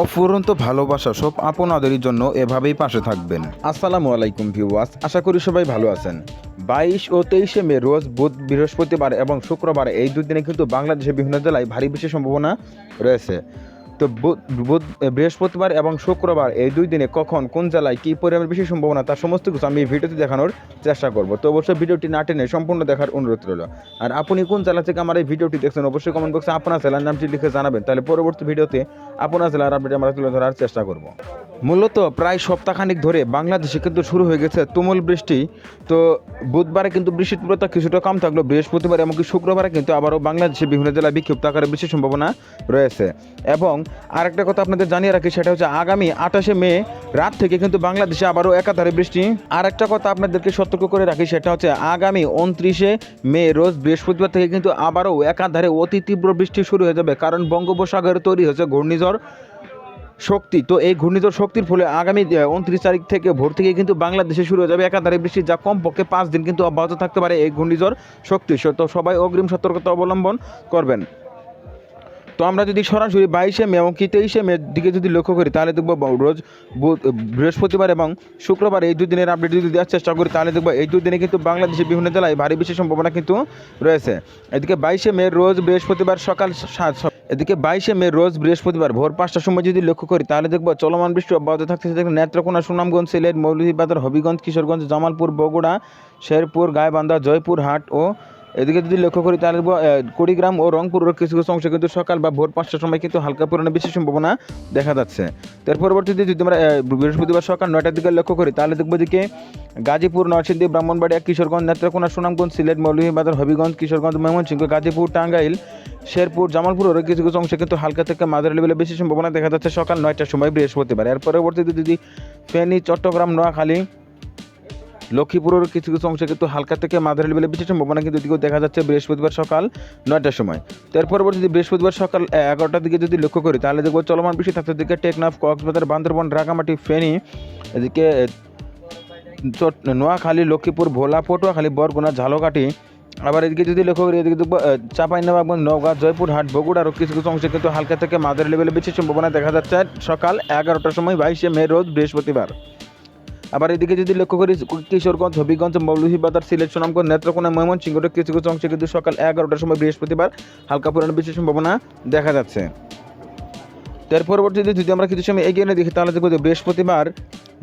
অফুরন্ত ভালোবাসা সব আপনাদেরই জন্য এভাবেই পাশে থাকবেন। আসসালামু আলাইকুম ভিউয়ার্স, আশা করি সবাই ভালো আছেন। বাইশ ও তেইশে মে রোজ বুধ, বৃহস্পতিবার এবং শুক্রবার এই দুদিনে কিন্তু বাংলাদেশের বিভিন্ন জেলায় ভারী বৃষ্টির সম্ভাবনা রয়েছে। তো বুধ বৃহস্পতিবার এবং শুক্রবার এই দুই দিনে কখন, কোন জেলায় কী পরিমাণ বেশি সম্ভাবনা তার সমস্ত কিছু আমি এই ভিডিওতে দেখানোর চেষ্টা করব। তো অবশ্যই ভিডিওটি না টেনে সম্পূর্ণ দেখার অনুরোধ রইল। আর আপনি কোন জেলা থেকে আমার এই ভিডিওটি দেখছেন, অবশ্যই কমেন্ট বক্সে আপনার জেলার নামটি লিখে জানাবেন। তাহলে পরবর্তী ভিডিওতে আপনার জেলার আপডেট আমরা তুলে ধরার চেষ্টা করব। মূলত প্রায় সপ্তাহখানিক ধরে বাংলাদেশে কিন্তু শুরু হয়ে গেছে তুমুল বৃষ্টি। তো বুধবারে কিন্তু বৃষ্টির তীব্রতা কিছুটা কম থাকল বৃহস্পতিবার এমনকি শুক্রবারে কিন্তু আবারও বাংলাদেশের বিভিন্ন জেলায় বিক্ষিপ্ত আকারে বৃষ্টির সম্ভাবনা রয়েছে। এবং আরেকটা কথা আপনাদের জানিয়ে রাখি, সেটা হচ্ছে আগামী আঠাশে মে রাত থেকে কিন্তু বাংলাদেশে আবারও একাধারে বৃষ্টি। আর একটা কথা আপনাদেরকে সতর্ক করে রাখি, সেটা হচ্ছে আগামী উনত্রিশে মে রোজ বৃহস্পতিবার থেকে কিন্তু আবারও একাধারে অতি তীব্র বৃষ্টি শুরু হয়ে যাবে, কারণ বঙ্গোপসাগরে তৈরি হয়েছে ঘূর্ণিঝড় শক্তি। তো এই ঘূর্ণিঝড় শক্তির ফলে আগামী উনত্রিশ তারিখ থেকে ভোর থেকে কিন্তু বাংলাদেশে শুরু হয়ে যাবে একাধারে বৃষ্টি, যা কমপক্ষে পাঁচ দিন কিন্তু অব্যাহত থাকতে পারে এই ঘূর্ণিঝড় শক্তি তো সবাই অগ্রিম সতর্কতা অবলম্বন করবেন। তো আমরা যদি সরাসরি বাইশে মে এবং কি তেইশে মে দিকে যদি লক্ষ্য করি, তাহলে দেখব রোজ বৃহস্পতিবার এবং শুক্রবার এই দুদিনের আপডেট যদি দেওয়ার চেষ্টা করি, তাহলে দেখব এই দুই দিনে কিন্তু বাংলাদেশের বিভিন্ন জেলায় ভারী বৃষ্টির সম্ভাবনা কিন্তু রয়েছে। এদিকে বাইশে মে রোজ বৃহস্পতিবার সকাল সাত এদিকে বাইশে মে রোজ বৃহস্পতিবার ভোর পাঁচটার সময় যদি লক্ষ্য করি, তাহলে দেখব চলমান বৃষ্টি অব্যাহত থাকতেছে। দেখুন, নেত্রকোনা, সুনামগঞ্জ, সিলেট, মৌলভীবাজার, হবিগঞ্জ, কিশোরগঞ্জ, জামালপুর, বগুড়া, শেরপুর, গাইবান্ধা জয়পুর হাট ও এদিকে যদি লক্ষ্য করি তাহলে কুড়িগ্রাম ও রংপুরের কিছু কিছু অংশে কিন্তু সকাল বা ভোর পাঁচটার সময় কিন্তু হালকা পরিমাণে বেশি সম্ভাবনা দেখা যাচ্ছে। তার পরবর্তীতে যদি আমরা বৃহস্পতিবার সকাল নয়টার দিকে লক্ষ্য করি তাহলে দেখব দিকে গাজীপুর, নরসিংদী, ব্রাহ্মণবাড়িয়া, কিশোরগঞ্জ, নেত্রকোনা, সুনামগঞ্জ, সিলেট, মৌলভীবাজার, হবিগঞ্জ, কিশোরগঞ্জ, ময়মনসিংহ, গাজীপুর, টাঙ্গাইল, শেরপুর জামালপুর জামালপুরের কিছু কিছু অংশে কিন্তু হালকা থেকে মাঝারি লেভেলে বেশি সম্ভাবনা দেখা যাচ্ছে সকাল নয়টার সময় বৃহস্পতিবার। এর পরবর্তীতে যদি ফেনী, চট্টগ্রাম, নোয়াখালী লক্ষ্মীপুরের কিছু কিছু অংশে কিন্তু হালকা থেকে মাঝারি লেভেলে বেশি সম্ভাবনা কিন্তু এদিকেও দেখা যাচ্ছে বৃহস্পতিবার সকাল নয়টার সময়। তো এর পরবর্তীতে বৃহস্পতিবার সকাল এগারোটার দিকে যদি লক্ষ্য করি, তাহলে দেখব চলমান বৃষ্টি থাকতে দিকে টেকনাফ, কক্সবাজার, বান্দরবন রাঙামাটি ফেনী, এদিকে নোয়াখালী, লক্ষ্মীপুর, ভোলা, পটুয়াখালী, বরগুনা, ঝালকাঠি। আবার এদিকে যদি লক্ষ্য করি, এদিকে চাপাইনবাবগঞ্জ, নওগাঁ, জয়পুরহাট, বগুড়া আরও কিছু কিছু অংশে কিন্তু হালকা থেকে মাঝারি লেভেলে বেশি সম্ভাবনা দেখা যাচ্ছে সকাল এগারোটার সময় বাইশে মে রোজ বৃহস্পতিবার। আবার এদিকে যদি লক্ষ্য করি, কিশোরগঞ্জ, হবিগঞ্জ মৌলভীবাজার সিলেট, সুনামগঞ্জ, নেত্রকোনা ময়মনসিংহের কিছু কিছু অংশে কিন্তু সকাল এগারোটার সময় বৃহস্পতিবার হালকা পরিমাণে বেশি সম্ভাবনা দেখা যাচ্ছে। তার পরবর্তীতে যদি আমরা কিছু সময় এগিয়ে নিয়ে দেখি, তাহলে দেখব যে বৃহস্পতিবার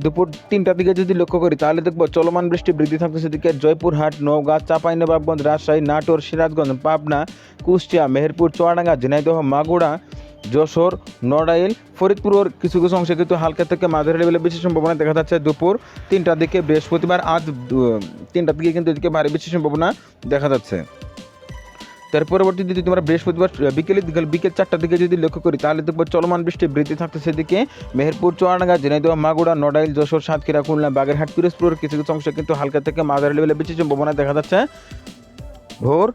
দুপুর তিনটার দিকে যদি লক্ষ্য করি, তাহলে দেখব চলমান বৃষ্টি বৃদ্ধি থাকতেছে সেদিকে জয়পুরহাট নওগাঁ, চাঁপাইনবাবগঞ্জ, রাজশাহী, নাটোর, সিরাজগঞ্জ, পাবনা, কুষ্টিয়া, মেহেরপুর, চুয়াডাঙ্গা, ঝিনাইদহ মাগুড়া যশোর, নড়াইল, ফরিদপুরের কিছু কিছু অংশে কিন্তু হালকা থেকে মাঝারি লেভেলে বেশি সম্ভাবনা দেখা যাচ্ছে দুপুর তিনটার দিকে, বৃহস্পতিবার আজ তিনটার দিকে কিন্তু এদিকে ভারী বেশি সম্ভাবনা দেখা যাচ্ছে। তার পরবর্তী যদি আমরা বৃহস্পতিবার বিকেলের দিকে বিকেল চারটার দিকে যদি লক্ষ্য করি, তাহলে দেখব চলমান বৃষ্টি বৃদ্ধি থাকতেছে সেদিকে মেহেরপুর, চুয়াডাঙ্গা, ঝিনাইদহ মাগুড়া নড়াইল, যশোর, সাতক্ষীরা, খুলনা, বাগেরহাট পিরোজপুরের কিছু কিছু অংশে কিন্তু হালকা থেকে মাঝারি লেভেলে বেশি সম্ভাবনা দেখা যাচ্ছে। ভোর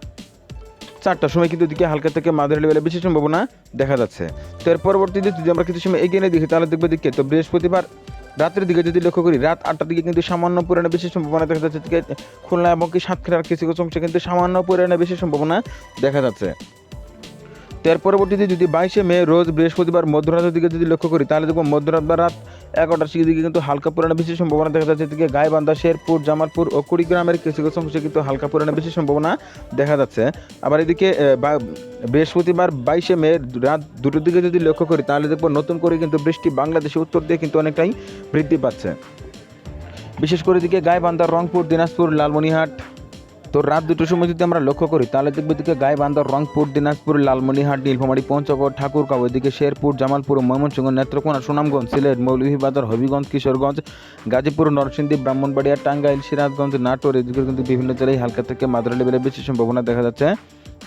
চারটার সময় কিন্তু এদিকে হালকা থেকে মাঝারি লেভেলে বেশি সম্ভাবনা দেখা যাচ্ছে। তো এর পরবর্তীতে যদি আমরা কিছু সময় এগিয়ে দেখি, তাহলে দেখব দিকে তো বৃহস্পতিবার রাতের দিকে যদি লক্ষ্য করি, রাত আটটার দিকে কিন্তু সামান্য পরিমাণে বেশি সম্ভাবনা দেখা যাচ্ছে। খুলনা এবং কি সাতক্ষীরার কিছু কিছু অংশে কিন্তু সামান্য পরিমাণে বেশি সম্ভাবনা দেখা যাচ্ছে। তো এর পরবর্তীতে যদি বাইশে মে, রোজ বৃহস্পতিবার মধ্যরাতের দিকে যদি লক্ষ্য করি, তাহলে দেখব মধ্যরাত বা রাত এগারোটার দিকে কিন্তু হালকা পুরানো বেশি সম্ভাবনা দেখা যাচ্ছে। এদিকে গাইবান্ধা, শেরপুর, জামালপুর ও কুড়িগ্রামের কিছু কিছু অংশে কিন্তু হালকা পরিমাণে বেশি সম্ভাবনা দেখা যাচ্ছে। আবার এদিকে বৃহস্পতিবার বাইশে মে রাত দুটোর দিকে যদি লক্ষ্য করি, তাহলে দেখব নতুন করে কিন্তু বৃষ্টি বাংলাদেশে উত্তর দিয়ে কিন্তু অনেকটাই বৃদ্ধি পাচ্ছে। বিশেষ করে এদিকে গাইবান্ধা, রংপুর, দিনাজপুর লালমনিহাট তো রাত দুটোর সময় যদি আমরা লক্ষ্য করি, তাহলে দেখব এদিকে গাইবান্ধা, রংপুর, দিনাজপুর, লালমনিহাট, নীলফামারী, পঞ্চগড়, ঠাকুরগাঁও, এদিকে শেরপুর, জামালপুর, ময়মনসিংহ, নেত্রকোনা, সুনামগঞ্জ, সিলেট, মৌলভীবাজার, হবিগঞ্জ, কিশোরগঞ্জ, গাজীপুর, নরসিংদী, ব্রাহ্মণবাড়িয়া, টাঙ্গাইল, সিরাজগঞ্জ, নাটোর, এদিকে কিন্তু বিভিন্ন জেলায় হালকা থেকে মাদ্রা লেভেলে বেশি সম্ভাবনা দেখা যাচ্ছে।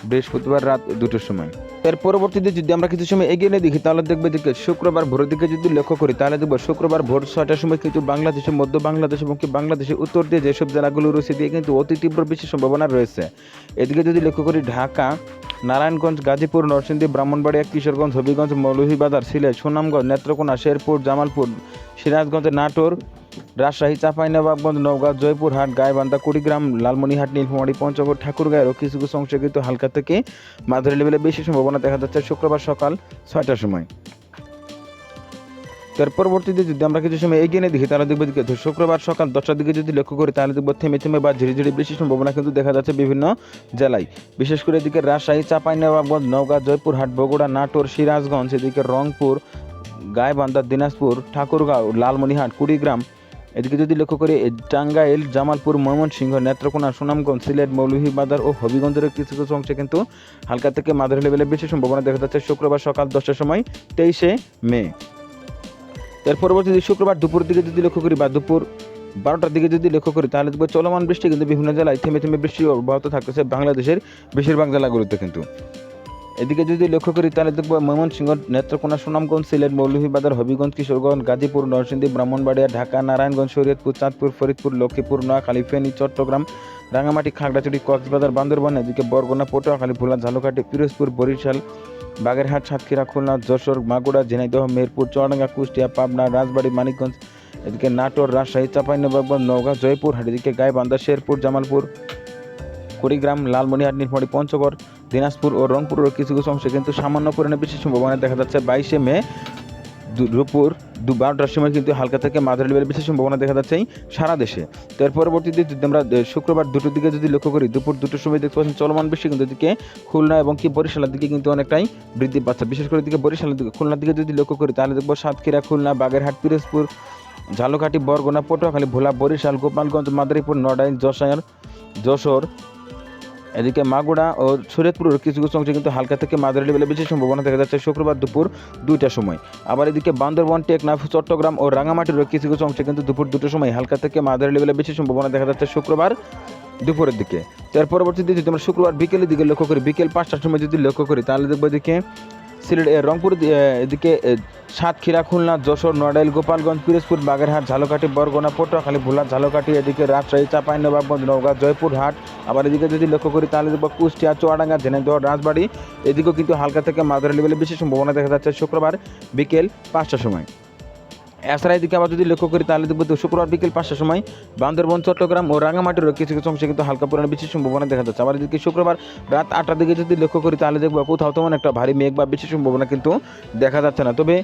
বৃহস্পতিবার রাত দুটোর সময়। এর পরবর্তীতে যদি আমরা কিছু সময় এগিয়ে নিয়ে দেখি, তাহলে দেখবে দিকে শুক্রবার ভোরের দিকে যদি লক্ষ্য করি, তাহলে দেখব শুক্রবার ভোর ছয়টার সময় কিন্তু বাংলাদেশের মধ্য বাংলাদেশ এবং কি বাংলাদেশের উত্তর দিয়ে যেসব জেলাগুলো রয়েছে দিয়ে কিন্তু অতি তীব্র বেশি সম্ভাবনা রয়েছে। এদিকে যদি লক্ষ্য করি, ঢাকা, নারায়ণগঞ্জ, গাজীপুর, নরসিংদী, ব্রাহ্মণবাড়িয়া, কিশোরগঞ্জ, হবিগঞ্জ, মৌলভীবাজার, সিলেট, সুনামগঞ্জ, নেত্রকোনা, শেরপুর, জামালপুর, সিরাজগঞ্জ, নাটোর রাজশাহী চাঁপাইনবাবগঞ্জ নওগাঁ জয়পুরহাট গাইবান্ধা, কুড়িগ্রাম, লালমনিহাট, নীলফামারী, পঞ্চগড় ঠাকুরগাঁয়েরও কিছু কিছু অংশে কিন্তু হালকা থেকে মাঝারি লেভেলে বেশি সম্ভাবনা দেখা যাচ্ছে শুক্রবার সকাল ছয়টার সময়। তার পরবর্তীতে যদি আমরা কিছু সময় এগিয়ে নিয়ে দেখি, তাহলে দেখব শুক্রবার সকাল দশটার দিকে যদি লক্ষ্য করি, তাহলে দেখব থেমে থেমে বা ঝিরি ঝিরি বৃষ্টির সম্ভাবনা কিন্তু দেখা যাচ্ছে বিভিন্ন জেলায়। বিশেষ করে এদিকে রাজশাহী চাঁপাইনবাবগঞ্জ নওগাঁ, জয়পুরহাট, বগুড়া, নাটোর, সিরাজগঞ্জ, এদিকে রংপুর গাইবান্ধা, দিনাজপুর, ঠাকুরগাঁও, লালমনিহাট, কুড়িগ্রাম। এদিকে যদি লক্ষ্য করি টাঙ্গাইল, জামালপুর, ময়মনসিংহ, নেত্রকোনা, সুনামগঞ্জ, সিলেট মৌলভীবাজার ও হবিগঞ্জের কিছু কিছু অংশে কিন্তু হালকা থেকে মাঝারি লেভেলে বেশি সম্ভাবনা দেখা যাচ্ছে শুক্রবার সকাল দশটার সময়, তেইশে মে। এর পরবর্তীতে শুক্রবার দুপুর দিকে যদি লক্ষ্য করি বা দুপুর বারোটার দিকে যদি লক্ষ্য করি, তাহলে দেখব চলমান বৃষ্টি কিন্তু বিভিন্ন জেলায় থেমে থেমে বৃষ্টি অব্যাহত থাকতেছে বাংলাদেশের বেশিরভাগ জেলাগুলোতে কিন্তু। এদিকে যদি লক্ষ্য করি, তাহলে দেখব ময়মনসিংহ নেত্রকোনা সুনামগঞ্জ, সিলেট, মৌলভীবাজার, হবিগঞ্জ, কিশোরগঞ্জ, গাজীপুর, নরসিংদী, ব্রাহ্মণবাড়িয়া, ঢাকা, নারায়ণগঞ্জ, শরীয়তপুর, চাঁদপুর, ফরিদপুর, লক্ষ্মীপুর, নোয়াখালী, ফেনী, চট্টগ্রাম, রাঙামাটি, খাগড়াছড়ি, কক্সবাজার, বান্দরবান, এদিকে বরগুনা, পটুয়াখালী ভোলা ঝালকাঠি, পিরোজপুর, বরিশাল, বাগেরহাট, সাতক্ষীরা, খুলনা, যশোর মাগুড়া ঝিনাইদহ মেহেরপুর চুয়াডাঙ্গা, কুষ্টিয়া, পাবনা, রাজবাড়ী, মানিকগঞ্জ, এদিকে নাটোর, রাজশাহী, চাঁপাইনবাবগঞ্জ, নওগাঁ, জয়পুরহাট, এদিকে গাইবান্ধা, শেরপুর, জামালপুর, কুড়িগ্রাম লালমনিহাট নীলফামারী, পঞ্চগড় দিনাজপুর ও রংপুরের কিছু কিছু অংশে কিন্তু সামান্য পরিমাণে বেশি সম্ভাবনা দেখা যাচ্ছে। বাইশে মে দুপুর দু বারোটার সময় কিন্তু হালকা থেকে মাঝারি লেভেলের বেশি সম্ভাবনা দেখা যাচ্ছে সারা দেশে। তো এর পরবর্তীতে যদি আমরা শুক্রবার দুটোর দিকে যদি লক্ষ্য করি, দুপুর দুটোর সময় দেখতে পাচ্ছেন চলমান বৃষ্টি কিন্তু এদিকে খুলনা এবং কি বরিশালের দিকে কিন্তু অনেকটাই বৃদ্ধি পাচ্ছে। বিশেষ করে দিকে বরিশালের দিকে, খুলনার দিকে যদি লক্ষ্য করি, তাহলে দেখব সাতক্ষীরা, খুলনা, বাগেরহাট, পিরোজপুর, ঝালকাঠি, বরগুনা, পটুয়াখালী, ভোলা, বরিশাল, গোপালগঞ্জ, মাদারীপুর, নড়াইল, যশোর যশোর এদিকে মাগুড়া ও শরীয়তপুরের কিছু কিছু অংশে কিন্তু হালকা থেকে মাঝারি লেভেলে বেশি সম্ভাবনা দেখা যাচ্ছে শুক্রবার দুপুর দুইটার সময়। আবার এদিকে বান্দরবন, টেকনাফ, চট্টগ্রাম ও রাঙামাটির কিছু কিছু অংশে কিন্তু দুপুর দুটোর সময় হালকা থেকে মাঝারি লেভেলে বেশি সম্ভাবনা দেখা যাচ্ছে শুক্রবার দুপুরের দিকে। তার পরবর্তীতে যদি আমরা শুক্রবার বিকেলের দিকে লক্ষ্য করি, বিকেল পাঁচটার সময় যদি লক্ষ্য করি, তাহলে দেখব এদিকে সিলেট রংপুর এদিকে সাতক্ষীরা, খুলনা, যশোর নড়াইল গোপালগঞ্জ, পিরোজপুর, বাগেরহাট, ঝালকাঠি, বরগোনা, পটুয়াখালী, ভোলা, ঝালকাঠি, এদিকে রাজশাহী চাঁপাইনবাবগঞ্জ নওগাঁ জয়পুরহাট আবার এদিকে যদি লক্ষ্য করি তাহলে দেখব কুষ্টিয়া, চুয়াডাঙ্গা, ঝিনাইদহ, রাজবাড়ি। এদিকেও কিন্তু হালকা থেকে মাঝারি লেভেলে বেশি সম্ভাবনা দেখা যাচ্ছে শুক্রবার বিকেল পাঁচটার সময়। এছাড়া এদিকে আবার যদি লক্ষ্য করি, তাহলে দেখব শুক্রবার বিকেল পাঁচটার সময় বান্দরবন, চট্টগ্রাম ও রাঙামাটিরও কিছু কিছু অংশে কিন্তু হালকা পরিমাণে বৃষ্টির সম্ভাবনা দেখা যাচ্ছে। আবার এদিকে শুক্রবার রাত আটটার দিকে যদি লক্ষ্য করি, তাহলে দেখব কোথাও তেমন একটা ভারী মেঘ বা বৃষ্টির সম্ভাবনা কিন্তু দেখা যাচ্ছে না। তবে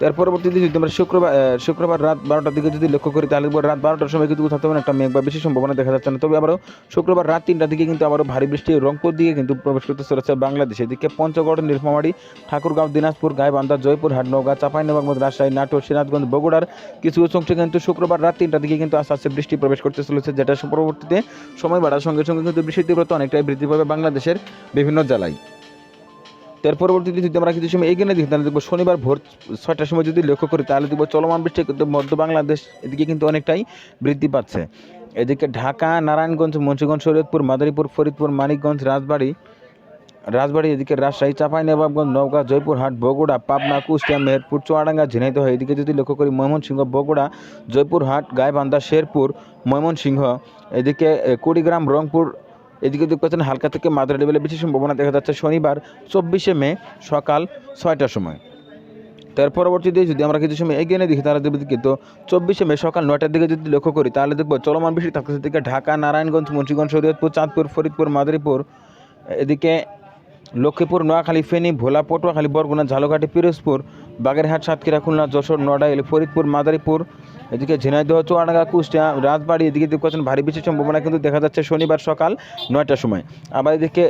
তার পরবর্তীতে যদি আমরা শুক্রবার শুক্রবার রাত বারোটার দিকে যদি লক্ষ্য করি, তাহলে রাত বারোটার সময় কিন্তু কোথাও একটা মেঘ বা বেশি সম্ভাবনা দেখা যাচ্ছে না। তবে আবারও শুক্রবার রাত তিনটার দিকে কিন্তু আবারও ভারী বৃষ্টি রংপুর দিকে কিন্তু প্রবেশ করতে চলেছে বাংলাদেশে। এদিকে পঞ্চগড়, নীলফামারী, ঠাকুরগাঁও, দিনাজপুর, গাইবান্ধা জয়পুরহাট নওগাঁ চাঁপাইনবাবগঞ্জ, রাজশাহী, নাটোর, সিরাজগঞ্জ, বগুড়ার কিছু কিছু অংশে কিন্তু শুক্রবার রাত তিনটার দিকে কিন্তু আস্তে আস্তে বৃষ্টি প্রবেশ করতে চলেছে, যেটা পরবর্তীতে সময় বাড়ার সঙ্গে সঙ্গে কিন্তু বৃষ্টির তীব্রতা অনেকটাই বৃদ্ধি পাবে বাংলাদেশের বিভিন্ন জেলায়। তার পরবর্তীতে যদি আমরা কিছু সময় এগিয়ে দিই তাহলে দেখব শনিবার ভোর ছয়টার সময় যদি লক্ষ্য করি, তাহলে দেখব চলমান বৃষ্টি কিন্তু মধ্য বাংলাদেশ এদিকে কিন্তু অনেকটাই বৃদ্ধি পাচ্ছে। এদিকে ঢাকা, নারায়ণগঞ্জ, মুন্সিগঞ্জ, শরীয়তপুর, মাদারীপুর, ফরিদপুর, মানিকগঞ্জ, রাজবাড়ী রাজবাড়ী, এদিকে রাজশাহী, চাঁপাইনবাবগঞ্জ, নওগাঁ, জয়পুরহাট, বগুড়া, পাবনা, কুষ্টিয়া, মেহেরপুর, চুয়াডাঙ্গা, ঝিনাইদহ, এদিকে যদি লক্ষ্য করি ময়মনসিংহ, বগুড়া, জয়পুরহাট, গাইবান্ধা, শেরপুর, ময়মনসিংহ, এদিকে কুড়িগ্রাম, রংপুর এদিকে দেখতে পাচ্ছেন হালকা থেকে মাদ্রা লেভেলে বেশি সম্ভাবনা দেখা যাচ্ছে শনিবার, চব্বিশে মে সকাল ছয়টার সময়। তার পরবর্তীতে যদি আমরা কিছু সময় এগিয়ে দেখি, তাহলে দেখব কিন্তু চব্বিশে মে সকাল নয়টার দিকে যদি লক্ষ্য করি, তাহলে দেখব চলমান বৃষ্টি থাকতেছে এদিকে ঢাকা, নারায়ণগঞ্জ, মুন্সিগঞ্জ, শরীয়তপুর, চাঁদপুর, ফরিদপুর, মাদারীপুর, এদিকে লক্ষ্মীপুর, নোয়াখালী, ফেনী, ভোলা, পটুয়াখালী, বরগুনা, ঝালকাঠি, পিরোজপুর, বাগেরহাট, সাতক্ষীরা, খুলনা, যশোর, নড়াইল, ফরিদপুর, মাদারীপুর, এদিকে ঝিনাইদহ, চুয়াডাঙ্গা, কুষ্টিয়া, রাজবাড়ি, এদিকে দেখতে পাচ্ছেন ভারী বৃষ্টির সম্ভাবনা কিন্তু দেখা যাচ্ছে শনিবার সকাল নয়টার সময়। আবার এদিকে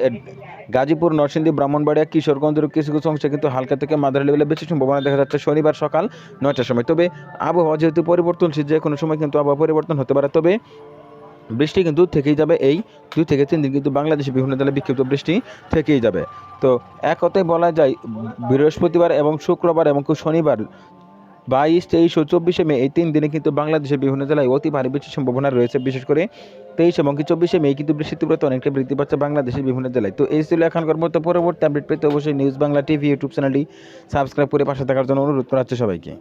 গাজীপুর, নরসিংদী, ব্রাহ্মণবাড়িয়া, কিশোরগঞ্জের কিছু কিছু অংশে কিন্তু হালকা থেকে মাদার লেভেলে বেশি সম্ভাবনা দেখা যাচ্ছে শনিবার সকাল নয়টার সময়। তবে আবহাওয়া যেহেতু পরিবর্তনশীল, যে কোনো সময় কিন্তু আবহাওয়া পরিবর্তন হতে পারে। তবে বৃষ্টি কিন্তু থেকেই যাবে এই দুই থেকে তিন দিন কিন্তু বাংলাদেশে বিভিন্ন জেলায় বিক্ষিপ্ত বৃষ্টি থেকেই যাবে। তো এক কথায় বলা যায়, বৃহস্পতিবার এবং শুক্রবার এবং শনিবার বাইশ, তেইশ ও চব্বিশে মে এই তিন দিনে কিন্তু বাংলাদেশের বিভিন্ন জেলায় অতি ভারী বৃষ্টির সম্ভাবনা রয়েছে। বিশেষ করে তেইশ এবং কি চব্বিশে মে কিন্তু বৃষ্টির তীব্রতা অনেকটা বৃদ্ধি পাচ্ছে বাংলাদেশের বিভিন্ন জেলায়। তো এই ছিল এখনকার মতো পরবর্তী আপডেট পেতে অবশ্যই নিউজ বাংলা টিভি ইউটিউব চ্যানেলটি সাবস্ক্রাইব করে পাশে থাকার জন্য অনুরোধ করা হচ্ছে সবাইকে।